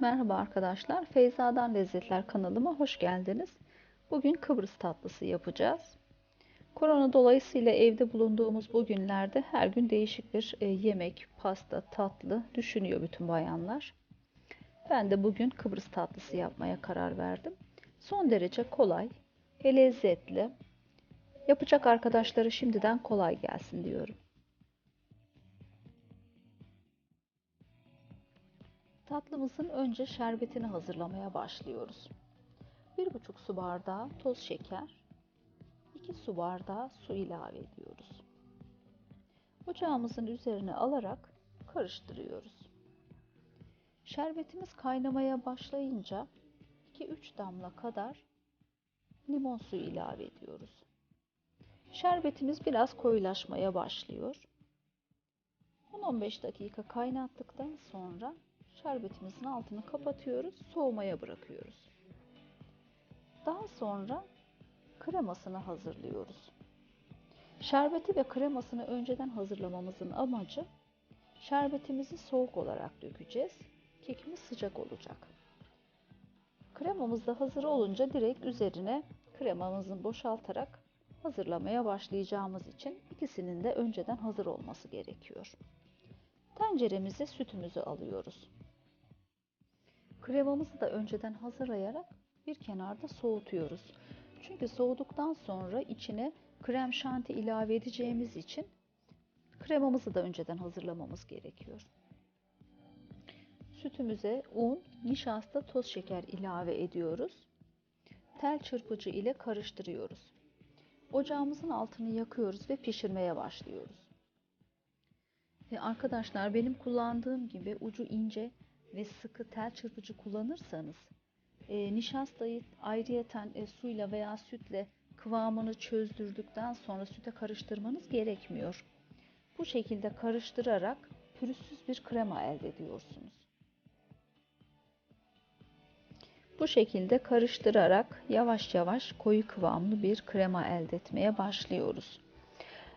Merhaba arkadaşlar, Feyza'dan Lezzetler kanalıma hoş geldiniz. Bugün Kıbrıs tatlısı yapacağız. Korona dolayısıyla evde bulunduğumuz bu günlerde her gün değişik bir e, yemek, pasta, tatlı düşünüyor bütün bayanlar. Ben de bugün Kıbrıs tatlısı yapmaya karar verdim. Son derece kolay lezzetli. Yapacak arkadaşlara şimdiden kolay gelsin diyorum. Tatlımızın önce şerbetini hazırlamaya başlıyoruz. 1,5 su bardağı toz şeker, 2 su bardağı su ilave ediyoruz. Ocağımızın üzerine alarak karıştırıyoruz. Şerbetimiz kaynamaya başlayınca 2-3 damla kadar limon suyu ilave ediyoruz. Şerbetimiz biraz koyulaşmaya başlıyor. 10-15 dakika kaynattıktan sonra şerbetimizin altını kapatıyoruz, soğumaya bırakıyoruz. Daha sonra kremasını hazırlıyoruz. Şerbeti ve kremasını önceden hazırlamamızın amacı şerbetimizi soğuk olarak dökeceğiz. Kekimiz sıcak olacak. Kremamız da hazır olunca direkt üzerine kremamızı boşaltarak hazırlamaya başlayacağımız için ikisinin de önceden hazır olması gerekiyor. Tenceremize sütümüzü alıyoruz. Kremamızı da önceden hazırlayarak bir kenarda soğutuyoruz. Çünkü soğuduktan sonra içine krem şanti ilave edeceğimiz için kremamızı da önceden hazırlamamız gerekiyor. Sütümüze un, nişasta, toz şeker ilave ediyoruz. Tel çırpıcı ile karıştırıyoruz. Ocağımızın altını yakıyoruz ve pişirmeye başlıyoruz. Ve arkadaşlar benim kullandığım gibi ucu ince ve sıkı tel çırpıcı kullanırsanız e, nişastayı ayrıyeten e, suyla veya sütle kıvamını çözdürdükten sonra süte karıştırmanız gerekmiyor. Bu şekilde karıştırarak pürüzsüz bir krema elde ediyorsunuz. Bu şekilde karıştırarak yavaş yavaş koyu kıvamlı bir krema elde etmeye başlıyoruz.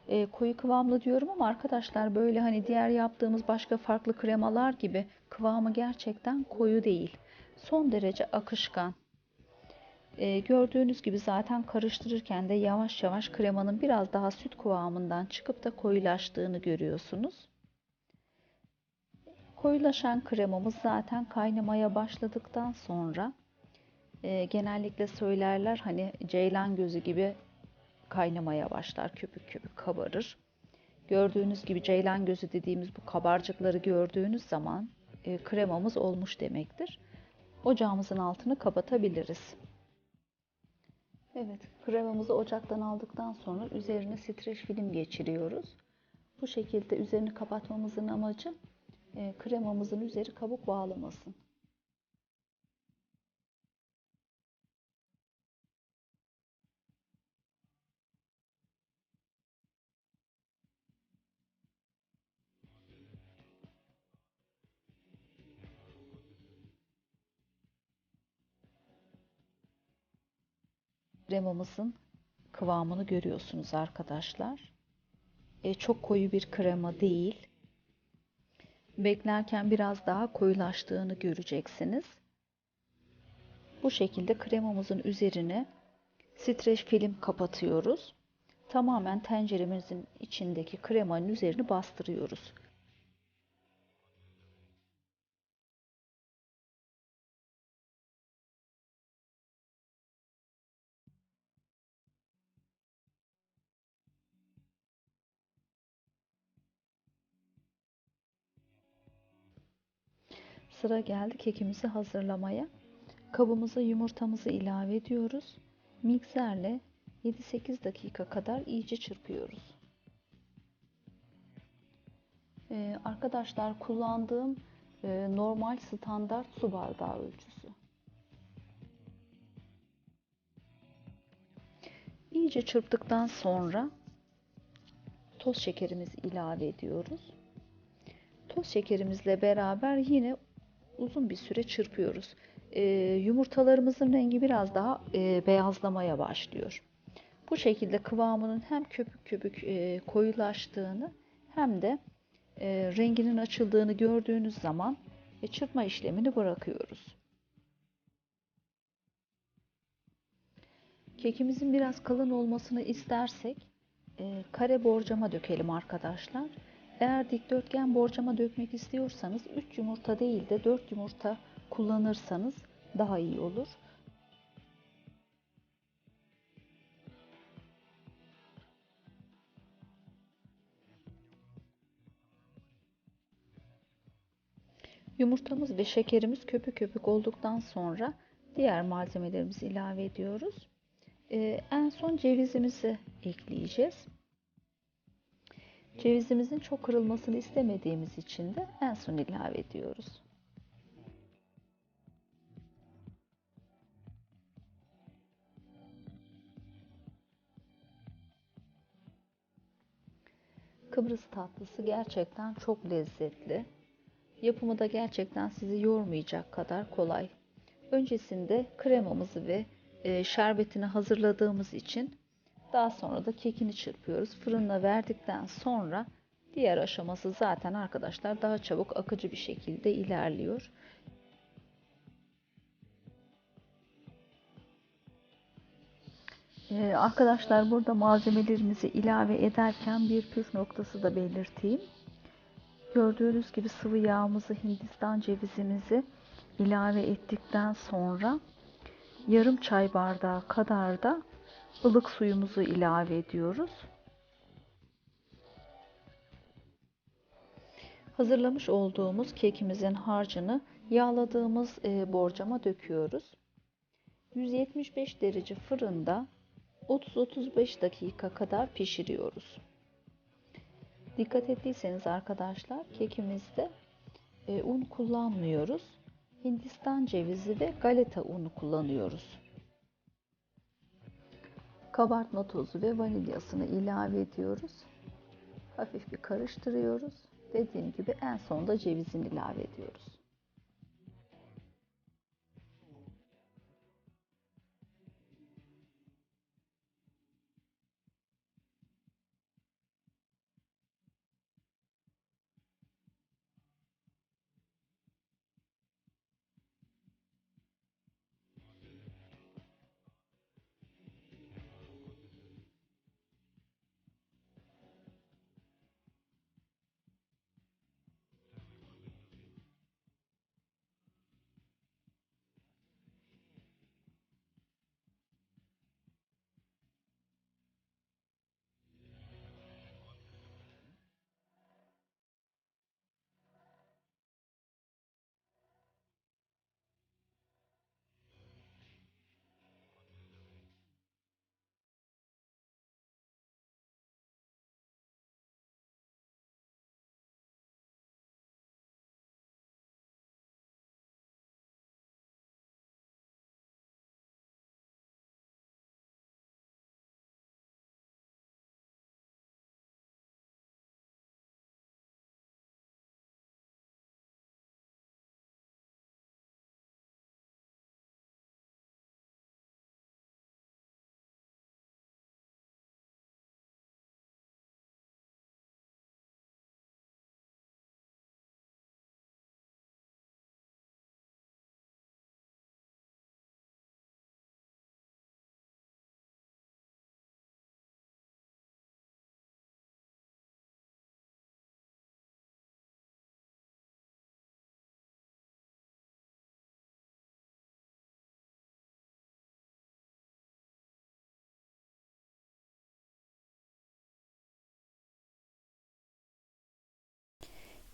E, koyu kıvamlı diyorum ama arkadaşlar böyle hani diğer yaptığımız başka farklı kremalar gibi kıvamı gerçekten koyu değil. Son derece akışkan. E, gördüğünüz gibi zaten karıştırırken de yavaş yavaş kremanın biraz daha süt kıvamından çıkıp da koyulaştığını görüyorsunuz. Koyulaşan kremamız zaten kaynamaya başladıktan sonra e, genellikle söylerler hani ceylan gözü gibi kaynamaya başlar, köpük köpük kabarır. Gördüğünüz gibi ceylan gözü dediğimiz bu kabarcıkları gördüğünüz zaman e, kremamız olmuş demektir. Ocağımızın altını kapatabiliriz. Evet, kremamızı ocaktan aldıktan sonra üzerine streç film geçiriyoruz. Bu şekilde üzerini kapatmamızın amacı e, kremamızın üzeri kabuk bağlamasın. Kremamızın kıvamını görüyorsunuz arkadaşlar. E, çok koyu bir krema değil. Beklerken biraz daha koyulaştığını göreceksiniz. Bu şekilde kremamızın üzerine streç film kapatıyoruz. Tamamen tenceremizin içindeki kremanın üzerini bastırıyoruz. Sıra geldi kekimizi hazırlamaya. Kabımıza yumurtamızı ilave ediyoruz. Mikserle 7-8 dakika kadar iyice çırpıyoruz. Ee, arkadaşlar kullandığım e, normal standart su bardağı ölçüsü. İyice çırptıktan sonra toz şekerimizi ilave ediyoruz. Toz şekerimizle beraber yine uzun bir süre çırpıyoruz. E, yumurtalarımızın rengi biraz daha e, beyazlamaya başlıyor. Bu şekilde kıvamının hem köpük köpük e, koyulaştığını hem de e, renginin açıldığını gördüğünüz zaman ve çırpma işlemini bırakıyoruz. Kekimizin biraz kalın olmasını istersek e, kare borcama dökelim arkadaşlar. Eğer dikdörtgen borcama dökmek istiyorsanız 3 yumurta değil de 4 yumurta kullanırsanız daha iyi olur. Yumurtamız ve şekerimiz köpük köpük olduktan sonra diğer malzemelerimizi ilave ediyoruz. Ee, en son cevizimizi ekleyeceğiz. Cevizimizin çok kırılmasını istemediğimiz için de en son ilave ediyoruz. Kıbrıs tatlısı gerçekten çok lezzetli. Yapımı da gerçekten sizi yormayacak kadar kolay. Öncesinde kremamızı ve e, şerbetini hazırladığımız için daha sonra da kekini çırpıyoruz. Fırına verdikten sonra diğer aşaması zaten arkadaşlar daha çabuk akıcı bir şekilde ilerliyor. Ee, arkadaşlar burada malzemelerimizi ilave ederken bir püf noktası da belirteyim. Gördüğünüz gibi sıvı yağımızı Hindistan cevizimizi ilave ettikten sonra yarım çay bardağı kadar da ılık suyumuzu ilave ediyoruz. Hazırlamış olduğumuz kekimizin harcını yağladığımız e, borcama döküyoruz. 175 derece fırında 30-35 dakika kadar pişiriyoruz. Dikkat ettiyseniz arkadaşlar kekimizde e, un kullanmıyoruz. Hindistan cevizi ve galeta unu kullanıyoruz. Kabartma tozu ve vanilyasını ilave ediyoruz. Hafif bir karıştırıyoruz. Dediğim gibi en sonda cevizini ilave ediyoruz.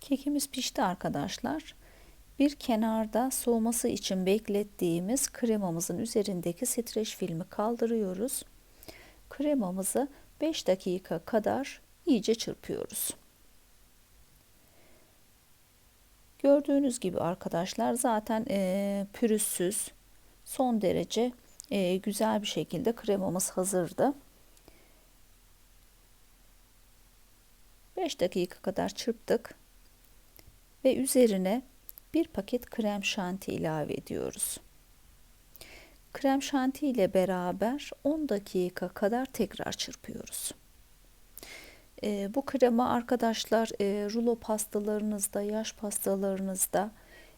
Kekimiz pişti arkadaşlar. Bir kenarda soğuması için beklettiğimiz kremamızın üzerindeki streç filmi kaldırıyoruz. Kremamızı 5 dakika kadar iyice çırpıyoruz. Gördüğünüz gibi arkadaşlar zaten e, pürüzsüz son derece e, güzel bir şekilde kremamız hazırdı. 5 dakika kadar çırptık ve üzerine bir paket krem şanti ilave ediyoruz. Krem şanti ile beraber 10 dakika kadar tekrar çırpıyoruz. E, bu krema arkadaşlar e, rulo pastalarınızda, yaş pastalarınızda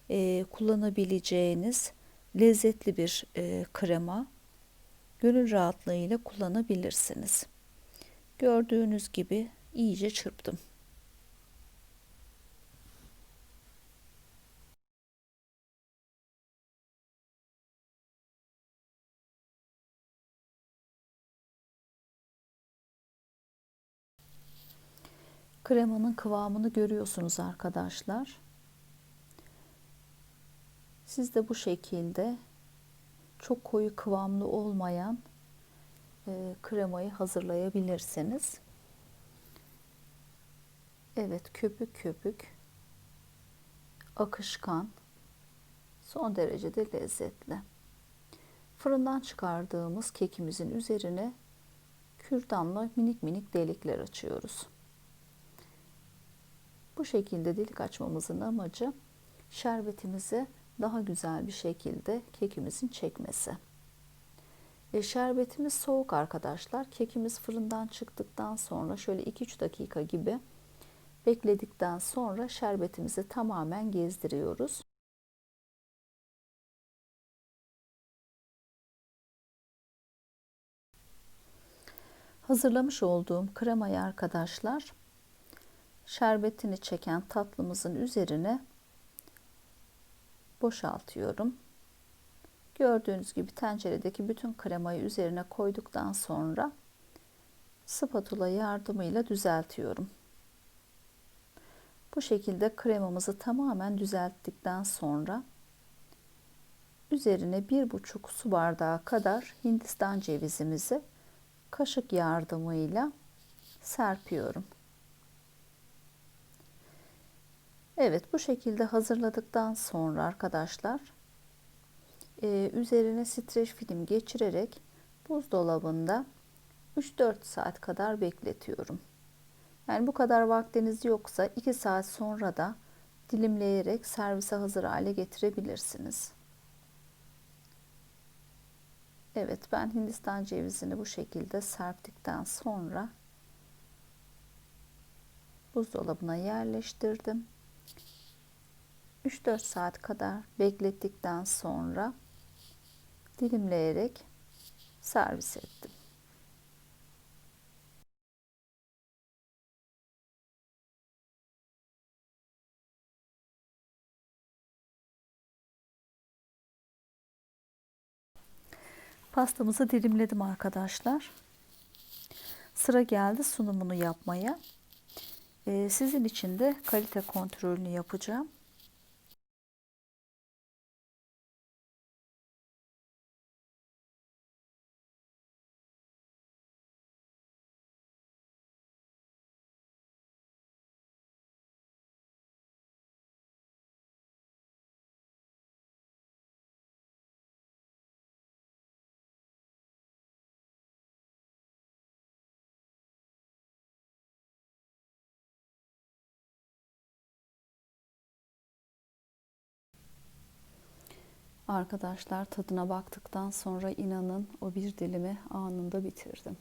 e, kullanabileceğiniz lezzetli bir e, krema. Gönül rahatlığıyla kullanabilirsiniz. Gördüğünüz gibi iyice çırptım. Kremanın kıvamını görüyorsunuz arkadaşlar. Siz de bu şekilde çok koyu kıvamlı olmayan e, kremayı hazırlayabilirsiniz. Evet köpük köpük akışkan son derecede lezzetli. Fırından çıkardığımız kekimizin üzerine kürdanla minik minik delikler açıyoruz. Bu şekilde delik açmamızın amacı şerbetimizi daha güzel bir şekilde kekimizin çekmesi. E, şerbetimiz soğuk arkadaşlar. Kekimiz fırından çıktıktan sonra şöyle 2-3 dakika gibi bekledikten sonra şerbetimizi tamamen gezdiriyoruz. Hazırlamış olduğum kremayı arkadaşlar şerbetini çeken tatlımızın üzerine boşaltıyorum. Gördüğünüz gibi tenceredeki bütün kremayı üzerine koyduktan sonra spatula yardımıyla düzeltiyorum. Bu şekilde kremamızı tamamen düzelttikten sonra üzerine bir buçuk su bardağı kadar Hindistan cevizimizi kaşık yardımıyla serpiyorum. Evet bu şekilde hazırladıktan sonra arkadaşlar e, üzerine streç film geçirerek buzdolabında 3-4 saat kadar bekletiyorum. Yani bu kadar vaktiniz yoksa 2 saat sonra da dilimleyerek servise hazır hale getirebilirsiniz. Evet ben Hindistan cevizini bu şekilde serptikten sonra buzdolabına yerleştirdim. 3-4 saat kadar beklettikten sonra dilimleyerek servis ettim. Pastamızı dilimledim arkadaşlar. Sıra geldi sunumunu yapmaya. Ee, sizin için de kalite kontrolünü yapacağım. Arkadaşlar tadına baktıktan sonra inanın o bir dilimi anında bitirdim.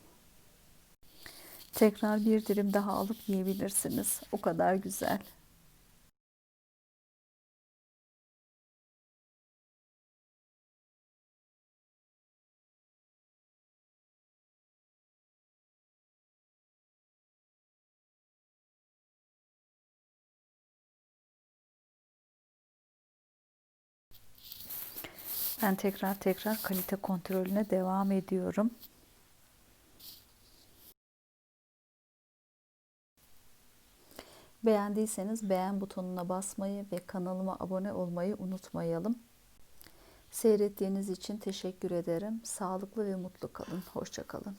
Tekrar bir dilim daha alıp yiyebilirsiniz. O kadar güzel. Ben tekrar tekrar kalite kontrolüne devam ediyorum. Beğendiyseniz beğen butonuna basmayı ve kanalıma abone olmayı unutmayalım. Seyrettiğiniz için teşekkür ederim. Sağlıklı ve mutlu kalın. Hoşçakalın.